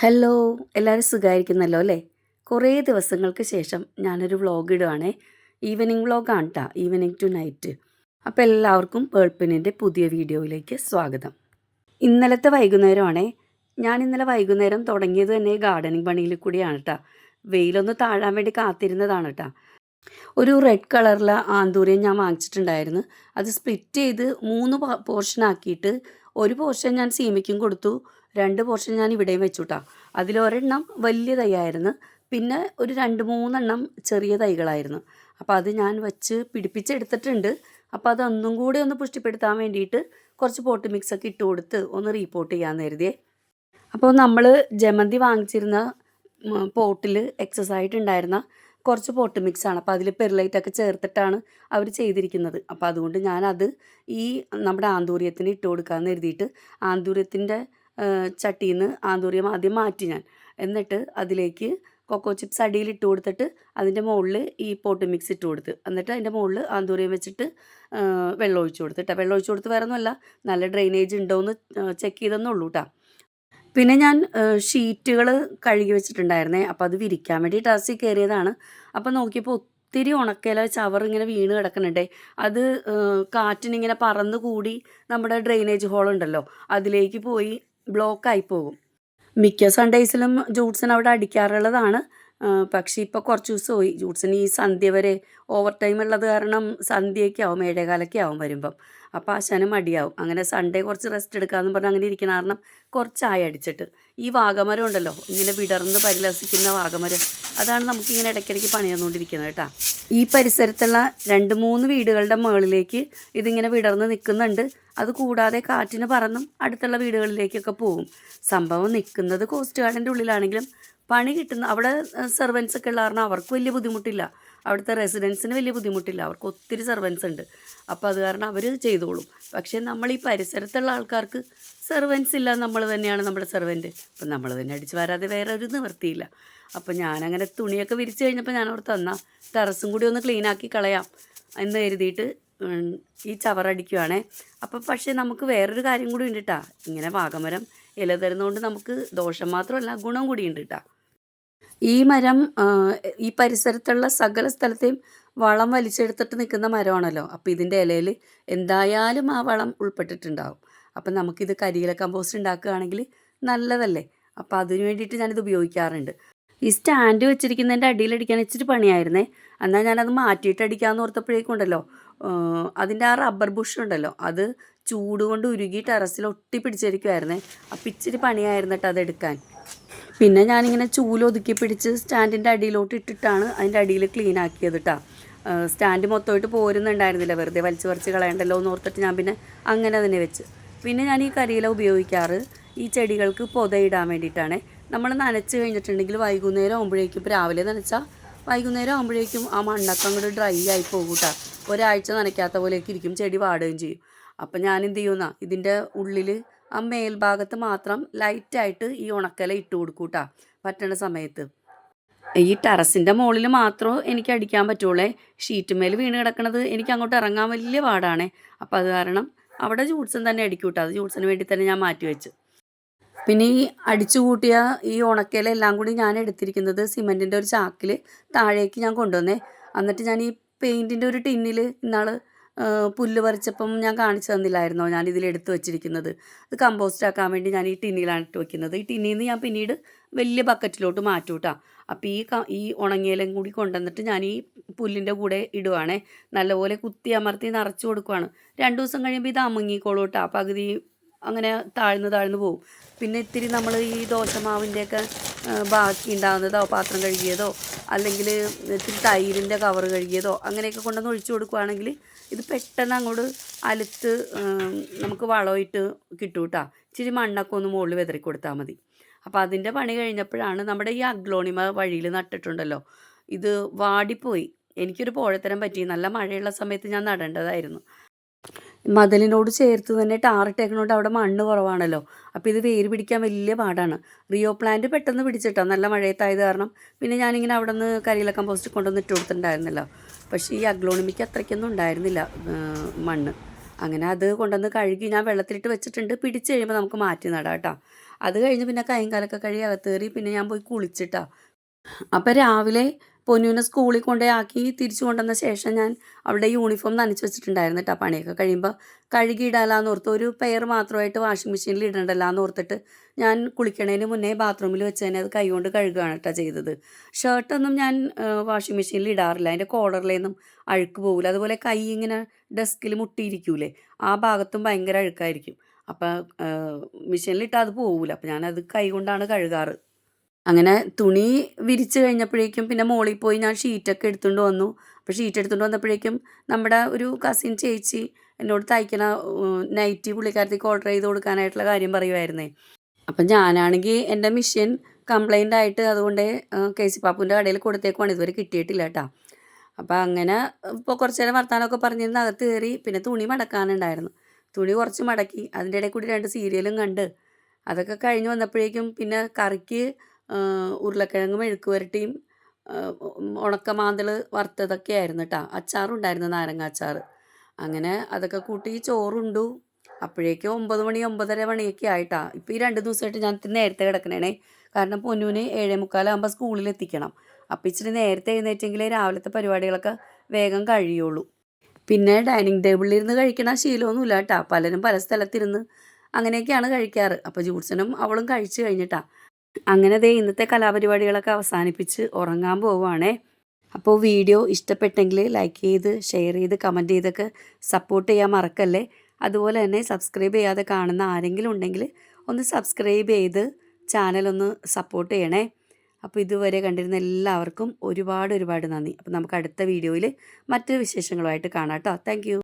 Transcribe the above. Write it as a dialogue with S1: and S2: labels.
S1: Hello എല്ലാവരും സുഖമായിരിക്കുന്നല്ലോ അല്ലേ? കുറേ ദിവസങ്ങൾക്ക് ശേഷം ഞാനൊരു വ്ളോഗ് ഇടുവാണേ. ഈവനിങ് വ്ളോഗാണ് കേട്ടോ ഈവനിങ് ടു നൈറ്റ് അപ്പോൾ എല്ലാവർക്കും പേൾപ്പിനിന്റെ പുതിയ വീഡിയോയിലേക്ക് സ്വാഗതം. ഇന്നലത്തെ വൈകുന്നേരമാണേ. ഞാൻ ഇന്നലെ വൈകുന്നേരം തുടങ്ങിയത് തന്നെ ഗാർഡനിങ് പണിയിൽ കൂടിയാണ് കേട്ടോ വെയിലൊന്ന് താഴാൻ വേണ്ടി കാത്തിരുന്നതാണ് കേട്ടോ ഒരു റെഡ് കളറിലെ ആന്തൂരിയൻ ഞാൻ വാങ്ങിച്ചിട്ടുണ്ടായിരുന്നു. അത് സ്പ്ലിറ്റ് ചെയ്ത് മൂന്ന് പോർഷൻ ആക്കിയിട്ട് ഒരു പോർഷൻ ഞാൻ സീമയ്ക്കും കൊടുത്തു. രണ്ട് പോർഷൻ ഞാൻ ഇവിടെയും വെച്ചു കേട്ടോ അതിലൊരെണ്ണം വലിയ തൈയായിരുന്നു. പിന്നെ ഒരു രണ്ട് മൂന്നെണ്ണം ചെറിയ തൈകളായിരുന്നു. അപ്പോൾ അത് ഞാൻ വെച്ച് പിടിപ്പിച്ചെടുത്തിട്ടുണ്ട്. അപ്പോൾ അതൊന്നും കൂടി ഒന്ന് പുഷ്ടിപ്പെടുത്താൻ വേണ്ടിയിട്ട് കുറച്ച് പോട്ട് മിക്സൊക്കെ ഇട്ട് കൊടുത്ത് ഒന്ന് റീപോർട്ട് ചെയ്യാൻ കരുതിയേ. അപ്പോൾ നമ്മൾ ജമന്തി വാങ്ങിച്ചിരുന്ന പോട്ടിൽ എക്സസ് ആയിട്ടുണ്ടായിരുന്ന കുറച്ച് പോട്ട് മിക്സാണ് അപ്പോൾ അതിൽ പെർലൈറ്റൊക്കെ ചേർത്തിട്ടാണ് അവർ ചെയ്തിരിക്കുന്നത്. അപ്പോൾ അതുകൊണ്ട് ഞാനത് ഈ നമ്മുടെ ആന്തൂര്യത്തിന് ഇട്ട് കൊടുക്കാമെന്ന് എഴുതിയിട്ട് ആന്തൂര്യത്തിന്റെ ചട്ടിയിൽ നിന്ന് ആന്തൂര്യം ആദ്യം മാറ്റി ഞാൻ. എന്നിട്ട് അതിലേക്ക് കൊക്കോ ചിപ്സ് അടിയിൽ ഇട്ട് കൊടുത്തിട്ട് അതിന്റെ മുകളിൽ ഈ പോട്ട് മിക്സ് ഇട്ട് കൊടുത്ത്. എന്നിട്ട് അതിന്റെ മുകളിൽ ആന്തൂര്യം വെച്ചിട്ട് വെള്ളം ഒഴിച്ചു കൊടുത്തിട്ട് വെള്ളം ഒഴിച്ചു കൊടുത്ത് വേറെ ഒന്നുമല്ല നല്ല ഡ്രെയിനേജ് ഉണ്ടോ എന്ന് ചെക്ക് ചെയ്തെന്നുള്ളൂ കേട്ടോ പിന്നെ ഞാൻ ഷീറ്റുകൾ കഴുകി വെച്ചിട്ടുണ്ടായിരുന്നേ. അപ്പോൾ അത് വിരിക്കാൻ വേണ്ടി ടെറസിൽ കയറിയതാണ് അപ്പോൾ നോക്കിയപ്പോൾ ഒത്തിരി ഉണക്കയില ചവർ ഇങ്ങനെ വീണ് കിടക്കുന്നുണ്ടേ. അത് കാറ്റിനിങ്ങനെ പറന്ന് കൂടി നമ്മുടെ ഡ്രെയിനേജ് ഹോൾ ഉണ്ടല്ലോ അതിലേക്ക് പോയി ബ്ലോക്കായി പോകും. മിക്ക സൺഡേയ്സിലും ജൂട്ട്സിന് അവിടെ അടിക്കാറുള്ളതാണ്. പക്ഷേ ഇപ്പോൾ കുറച്ച് ദിവസമായി ജൂട്ട്സിന് ഈ സന്ധ്യ വരെ ഓവർ ടൈം ഉള്ളത് കാരണം സന്ധ്യയൊക്കെ ആവും ഏഴേകാലൊക്കെ ആവും വരുമ്പം. അപ്പോൾ ആശാന് മടിയാവും. അങ്ങനെ സൺഡേ കുറച്ച് റെസ്റ്റ് എടുക്കാമെന്ന് പറഞ്ഞ് അങ്ങനെ ഇരിക്കണ കാരണം കുറച്ചായി അടിച്ചിട്ട്. ഈ വാഗമരം ഉണ്ടല്ലോ ഇങ്ങനെ വിടർന്ന് പരിലസിക്കുന്ന വാഗമരം. അതാണ് നമുക്കിങ്ങനെ ഇടയ്ക്കിടയ്ക്ക് പണി തന്നുകൊണ്ടിരിക്കുന്നത് കേട്ടോ. ഈ പരിസരത്തുള്ള രണ്ട് മൂന്ന് വീടുകളുടെ മുകളിലേക്ക് ഇതിങ്ങനെ വിടർന്ന് നിൽക്കുന്നുണ്ട് അത് കൂടാതെ കാറ്റിന് പറന്നും അടുത്തുള്ള വീടുകളിലേക്കൊക്കെ പോകും. സംഭവം നിൽക്കുന്നത് കോസ്റ്റ് ഗാർഡിന്റെ ഉള്ളിലാണെങ്കിലും പണി കിട്ടുന്ന അവിടെ സെർവൻസ് ഒക്കെ ഉള്ള കാരണം അവർക്ക് വലിയ ബുദ്ധിമുട്ടില്ല. അവിടുത്തെ റെസിഡൻസിന് വലിയ ബുദ്ധിമുട്ടില്ല. അവർക്ക് ഒത്തിരി സെർവൻസ് ഉണ്ട്. അപ്പോൾ അത് കാരണം അവർ ചെയ്തോളും. പക്ഷേ നമ്മൾ ഈ പരിസരത്തുള്ള ആൾക്കാർക്ക് സെർവൻസ് ഇല്ല നമ്മൾ തന്നെയാണ് നമ്മുടെ സെർവന്റ് അപ്പം നമ്മൾ തന്നെ അടിച്ച് വരാതെ വേറെ ഒരു നിവൃത്തിയില്ല. അപ്പോൾ ഞാനങ്ങനെ തുണിയൊക്കെ വിരിച്ച് കഴിഞ്ഞപ്പോൾ ഞാൻ അവിടെ തന്നാൽ ടെറസും കൂടി ഒന്ന് ക്ലീനാക്കി കളയാം എന്ന് കരുതിയിട്ട് ഈ ചവറടിക്കുവാണേ അപ്പം പക്ഷേ നമുക്ക് വേറൊരു കാര്യം കൂടി ഉണ്ട് കേട്ടോ ഇങ്ങനെ വാഗമരം ഇല തരുന്നതുകൊണ്ട് നമുക്ക് ദോഷം മാത്രമല്ല ഗുണം കൂടി ഉണ്ട് കേട്ടോ ഈ മരം ഈ പരിസരത്തുള്ള സകല സ്ഥലത്തെയും വളം വലിച്ചെടുത്തിട്ട് നിൽക്കുന്ന മരമാണല്ലോ. അപ്പോൾ ഇതിന്റെ ഇലയിൽ എന്തായാലും ആ വളം ഉൾപ്പെട്ടിട്ടുണ്ടാവും. അപ്പം നമുക്കിത് കരിയില കമ്പോസ്റ്റ് ഉണ്ടാക്കുകയാണെങ്കിൽ നല്ലതല്ലേ? അപ്പോൾ അതിന് വേണ്ടിയിട്ട് ഞാനിത് ഉപയോഗിക്കാറുണ്ട്. ഈ സ്റ്റാൻഡ് വെച്ചിരിക്കുന്നതിന്റെ അടിയിലടിക്കാൻ ഇച്ചിരി പണിയായിരുന്നേ. എന്നാൽ ഞാനത് മാറ്റിയിട്ട് അടിക്കാമെന്ന് ഓർത്തപ്പോഴേക്കും ഉണ്ടല്ലോ. അതിന്റെ ആ റബ്ബർ ബുഷ് ഉണ്ടല്ലോ അത് ചൂടുകൊണ്ട് ഉരുകി ടെറസിൽ ഒട്ടി പിടിച്ചിരിക്കുമായിരുന്നേ അപ്പം ഇച്ചിരി പണിയായിരുന്നു കേട്ടോ അതെടുക്കാൻ പിന്നെ ഞാനിങ്ങനെ ചൂലൊതുക്കി പിടിച്ച് സ്റ്റാൻഡിന്റെ അടിയിലോട്ട് ഇട്ടിട്ടാണ് അതിന്റെ അടിയിൽ ക്ലീൻ ആക്കിയത് കേട്ടോ സ്റ്റാൻഡ് മൊത്തമായിട്ട് പോരുന്നുണ്ടായിരുന്നില്ല വെറുതെ വലിച്ചു പറിച്ച് കളയണ്ടല്ലോ എന്ന് ഓർത്തിട്ട് ഞാൻ പിന്നെ അങ്ങനെ തന്നെ വെച്ച്. പിന്നെ ഞാൻ ഈ കരിയില ഉപയോഗിക്കാറ് ഈ ചെടികൾക്ക് പൊതയിടാൻ വേണ്ടിയിട്ടാണ്. നമ്മൾ നനച്ച് കഴിഞ്ഞിട്ടുണ്ടെങ്കിൽ വൈകുന്നേരം ആകുമ്പോഴേക്കും ഇപ്പോൾ രാവിലെ നനച്ചാൽ വൈകുന്നേരം ആകുമ്പോഴേക്കും ആ മണ്ണൊക്കെ അങ്ങോട്ട് ഡ്രൈ ആയി പോകും കേട്ടോ ഒരാഴ്ച നനയ്ക്കാത്ത പോലെയൊക്കെ ഇരിക്കും ചെടി വാടുകയും ചെയ്യും. അപ്പം ഞാൻ എന്ത് ചെയ്യുന്ന ഇതിന്റെ ഉള്ളിൽ ആ മേൽഭാഗത്ത് മാത്രം ലൈറ്റായിട്ട് ഈ ഉണക്കല ഇട്ട് കൊടുക്കൂട്ടാ പറ്റണ സമയത്ത്. ഈ ടെറസിന്റെ മുകളിൽ മാത്രമേ എനിക്ക് അടിക്കാൻ പറ്റുള്ളേ. ഷീറ്റ് മേൽ വീണ് കിടക്കണത് എനിക്ക് അങ്ങോട്ട് ഇറങ്ങാൻ വലിയ പാടാണേ. അപ്പോൾ അത് കാരണം അവിടെ ജൂട്ട്സൺ തന്നെ അടിക്കൂട്ടോ. അത് ജൂട്ട്സിന് വേണ്ടി തന്നെ ഞാൻ മാറ്റി വെച്ച്. പിന്നെ ഈ അടിച്ചു കൂട്ടിയ ഈ ഉണക്കയിലെല്ലാം കൂടി ഞാൻ എടുത്തിരിക്കുന്നത് സിമെന്റിന്റെ ഒരു ചാക്കിൽ താഴേക്ക് ഞാൻ കൊണ്ടുവന്നേ. എന്നിട്ട് ഞാൻ ഈ പെയിന്റിന്റെ ഒരു ടിന്നിൽ ഇന്നാൾ പുല്ല് പറിച്ചപ്പം ഞാൻ കാണിച്ചു തന്നില്ലായിരുന്നോ ഞാൻ ഇതിൽ എടുത്ത് വെച്ചിരിക്കുന്നത്. അത് കമ്പോസ്റ്റ് ആക്കാൻ വേണ്ടി ഞാൻ ഈ ടിന്നിലാണ് ഇട്ട് വെക്കുന്നത്. ഈ ടിന്നിൽ നിന്ന് ഞാൻ പിന്നീട് വലിയ ബക്കറ്റിലോട്ട് മാറ്റും കേട്ടോ അപ്പോൾ ഈ ഈ ഉണങ്ങിയലും കൂടി കൊണ്ടുവന്നിട്ട് ഞാൻ ഈ പുല്ലിന്റെ കൂടെ ഇടുവാണേ. നല്ലപോലെ കുത്തി അമർത്തി നിറച്ച് കൊടുക്കുവാണ്. രണ്ട് ദിവസം കഴിയുമ്പോൾ ഇത് അമുങ്ങിക്കോളൂ കേട്ടോ പകുതി അങ്ങനെ താഴ്ന്ന് താഴ്ന്ന് പോകും പിന്നെ ഇത്തിരി നമ്മൾ ഈ ദോശമാവിന്റെയൊക്കെ ബാക്കി ഉണ്ടാകുന്നതോ പാത്രം കഴുകിയതോ അല്ലെങ്കിൽ ഇത്തിരി തൈരിന്റെ കവർ കഴുകിയതോ അങ്ങനെയൊക്കെ കൊണ്ടുവന്ന് ഒഴിച്ചു കൊടുക്കുകയാണെങ്കിൽ ഇത് പെട്ടെന്ന് അങ്ങോട്ട് അലുത്ത് നമുക്ക് വളമിട്ട് കിട്ടും കേട്ടോ ഇച്ചിരി മണ്ണൊക്കെ ഒന്ന് മുകളിൽ വിതറി കൊടുത്താൽ മതി. അപ്പോൾ അതിന്റെ പണി കഴിഞ്ഞപ്പോഴാണ് നമ്മുടെ ഈ അഗ്ലോണിമ വഴിയിൽ നട്ടിട്ടുണ്ടല്ലോ. ഇത് വാടിപ്പോയി. എനിക്കൊരു പോഴത്തരം പറ്റി. നല്ല മഴയുള്ള സമയത്ത് ഞാൻ നടേണ്ടതായിരുന്നു. മതിലിനോട് ചേർത്ത് തന്നെ ടാറിട്ടേക്കണോണ്ട് അവിടെ മണ്ണ് കുറവാണല്ലോ. അപ്പോൾ ഇത് വേര് പിടിക്കാൻ വലിയ പാടാണ്. റിയോ പ്ലാന്റ് പെട്ടെന്ന് പിടിച്ചിട്ടോ? നല്ല മഴയത്തായത് കാരണം പിന്നെ ഞാനിങ്ങനെ അവിടെ നിന്ന് കരിയില കമ്പോസ്റ്റ് കൊണ്ടുവന്ന് ഇട്ട് കൊടുത്തിട്ടുണ്ടായിരുന്നല്ലോ. പക്ഷേ ഈ അഗ്ലോണിമിക്ക് അത്രയ്ക്കൊന്നും ഉണ്ടായിരുന്നില്ല മണ്ണ്. അങ്ങനെ അത് കൊണ്ടുവന്ന് കഴുകി ഞാൻ വെള്ളത്തിലിട്ട് വെച്ചിട്ടുണ്ട്. പിടിച്ച് കഴിയുമ്പോൾ നമുക്ക് മാറ്റി നടാം കേട്ടോ. അത് കഴിഞ്ഞ് പിന്നെ കൈയും കാലൊക്കെ കഴുകി അകത്തേറി പിന്നെ ഞാൻ പോയി കുളിച്ചിട്ടാ. അപ്പോൾ രാവിലെ പൊന്നുവിനെ സ്കൂളിൽ കൊണ്ടുപോയി ആക്കി തിരിച്ചു കൊണ്ടുവന്ന ശേഷം ഞാൻ അവിടെ യൂണിഫോം നനച്ച് വെച്ചിട്ടുണ്ടായിരുന്നു കേട്ടോ പണിയൊക്കെ. കഴിയുമ്പോൾ കഴുകി ഇടാലാന്ന് ഓർത്ത് ഒരു പെയർ മാത്രമായിട്ട് വാഷിംഗ് മെഷീനിൽ ഇടണ്ടല്ലാന്ന് ഓർത്തിട്ട് ഞാൻ കുളിക്കണതിന് മുന്നേ ബാത്റൂമിൽ വെച്ച് തന്നെ അത് കൈകൊണ്ട് കഴുകുകയാണ് കേട്ടോ ചെയ്തത്. ഷർട്ടൊന്നും ഞാൻ വാഷിംഗ് മെഷീനിൽ ഇടാറില്ല. അതിന്റെ കോളറിലേന്നും അഴുക്ക് പോകില്ല അതുപോലെ കൈ ഇങ്ങനെ ഡെസ്കിൽ മുട്ടിയിരിക്കൂലേ ആ ഭാഗത്തും ഭയങ്കര അഴുക്കായിരിക്കും. അപ്പം മെഷീനിലിട്ടാൽ അത് പോകില്ല അപ്പം ഞാനത് കൈ കൊണ്ടാണ് കഴുകാറ്. അങ്ങനെ തുണി വിരിച്ച് കഴിഞ്ഞപ്പോഴേക്കും പിന്നെ മോളിൽ പോയി ഞാൻ ഷീറ്റൊക്കെ എടുത്തുകൊണ്ട് വന്നു. അപ്പോൾ ഷീറ്റ് എടുത്തുകൊണ്ട് വന്നപ്പോഴേക്കും നമ്മുടെ ഒരു കസിൻ ചേച്ചി എന്നോട് തയ്ക്കണ നൈറ്റി പുള്ളിക്കാരത്തേക്ക് ഓർഡർ ചെയ്ത് കൊടുക്കാനായിട്ടുള്ള കാര്യം പറയുമായിരുന്നേ അപ്പം ഞാനാണെങ്കിൽ എന്റെ മിഷ്യൻ കംപ്ലൈന്റ് ആയിട്ട് അതുകൊണ്ട് കെ സി പാപ്പുവിന്റെ കടയിൽ കൊടുത്തേക്കുവാണ്. ഇതുവരെ കിട്ടിയിട്ടില്ല കേട്ടോ. അപ്പം അങ്ങനെ ഇപ്പോൾ കുറച്ച് നേരം വർത്താനമൊക്കെ പറഞ്ഞിരുന്ന് അകത്ത് കയറി പിന്നെ തുണി മടക്കാനുണ്ടായിരുന്നു. തുണി കുറച്ച് മടക്കി. അതിന്റെ ഇടയിൽ കൂടി രണ്ട് സീരിയലും കണ്ട്. അതൊക്കെ കഴിഞ്ഞ് വന്നപ്പോഴേക്കും പിന്നെ കറിക്ക് ഉരുളക്കിഴങ്ങ് മെഴുക്ക് പുരട്ടിയും ഉണക്കമാന്തൽ വറുത്തതൊക്കെ ആയിരുന്നു കേട്ടോ അച്ചാറുണ്ടായിരുന്നു നാരങ്ങ അച്ചാർ അങ്ങനെ അതൊക്കെ കൂട്ടി ചോറുണ്ടു. അപ്പോഴേക്ക് ഒമ്പത് മണി ഒമ്പതര മണിയൊക്കെ ആയിട്ടാ ഇപ്പോൾ ഈ രണ്ട് ദിവസമായിട്ട് ഞാൻ നേരത്തെ കിടക്കണേ കാരണം പൊന്നുവിന് ഏഴേ മുക്കാലാകുമ്പോൾ സ്കൂളിൽ എത്തിക്കണം. അപ്പോൾ ഇച്ചിരി നേരത്തെ എഴുന്നേറ്റെങ്കിലേ രാവിലത്തെ പരിപാടികളൊക്കെ വേഗം കഴിയുള്ളൂ. പിന്നെ ഡൈനിങ് ടേബിളിൽ ഇരുന്ന് കഴിക്കണ ശീലമൊന്നുമില്ല കേട്ടോ പലരും പല സ്ഥലത്തിരുന്ന് അങ്ങനെയൊക്കെയാണ് കഴിക്കാറ്. അപ്പോൾ ജൂഡ്സനും അവളും കഴിച്ചു കഴിഞ്ഞിട്ടാ അങ്ങനെ ദേ ഇന്നത്തെ കലാപരിപാടികളൊക്കെ അവസാനിപ്പിച്ച് ഉറങ്ങാൻ പോവുകയാണേ അപ്പോൾ വീഡിയോ ഇഷ്ടപ്പെട്ടെങ്കിൽ ലൈക്ക് ചെയ്ത് ഷെയർ ചെയ്ത് കമന്റ് ചെയ്തൊക്കെ സപ്പോർട്ട് ചെയ്യാൻ മറക്കല്ലേ? അതുപോലെ തന്നെ സബ്സ്ക്രൈബ് ചെയ്യാതെ കാണുന്ന ആരെങ്കിലും ഉണ്ടെങ്കിൽ ഒന്ന് സബ്സ്ക്രൈബ് ചെയ്ത് ചാനലൊന്ന് സപ്പോർട്ട് ചെയ്യണേ. അപ്പോൾ ഇതുവരെ കണ്ടിരുന്ന എല്ലാവർക്കും ഒരുപാട് ഒരുപാട് നന്ദി. അപ്പോൾ നമുക്ക് അടുത്ത വീഡിയോയിൽ മറ്റു വിശേഷങ്ങളുമായിട്ട് കാണാം കേട്ടോ. താങ്ക്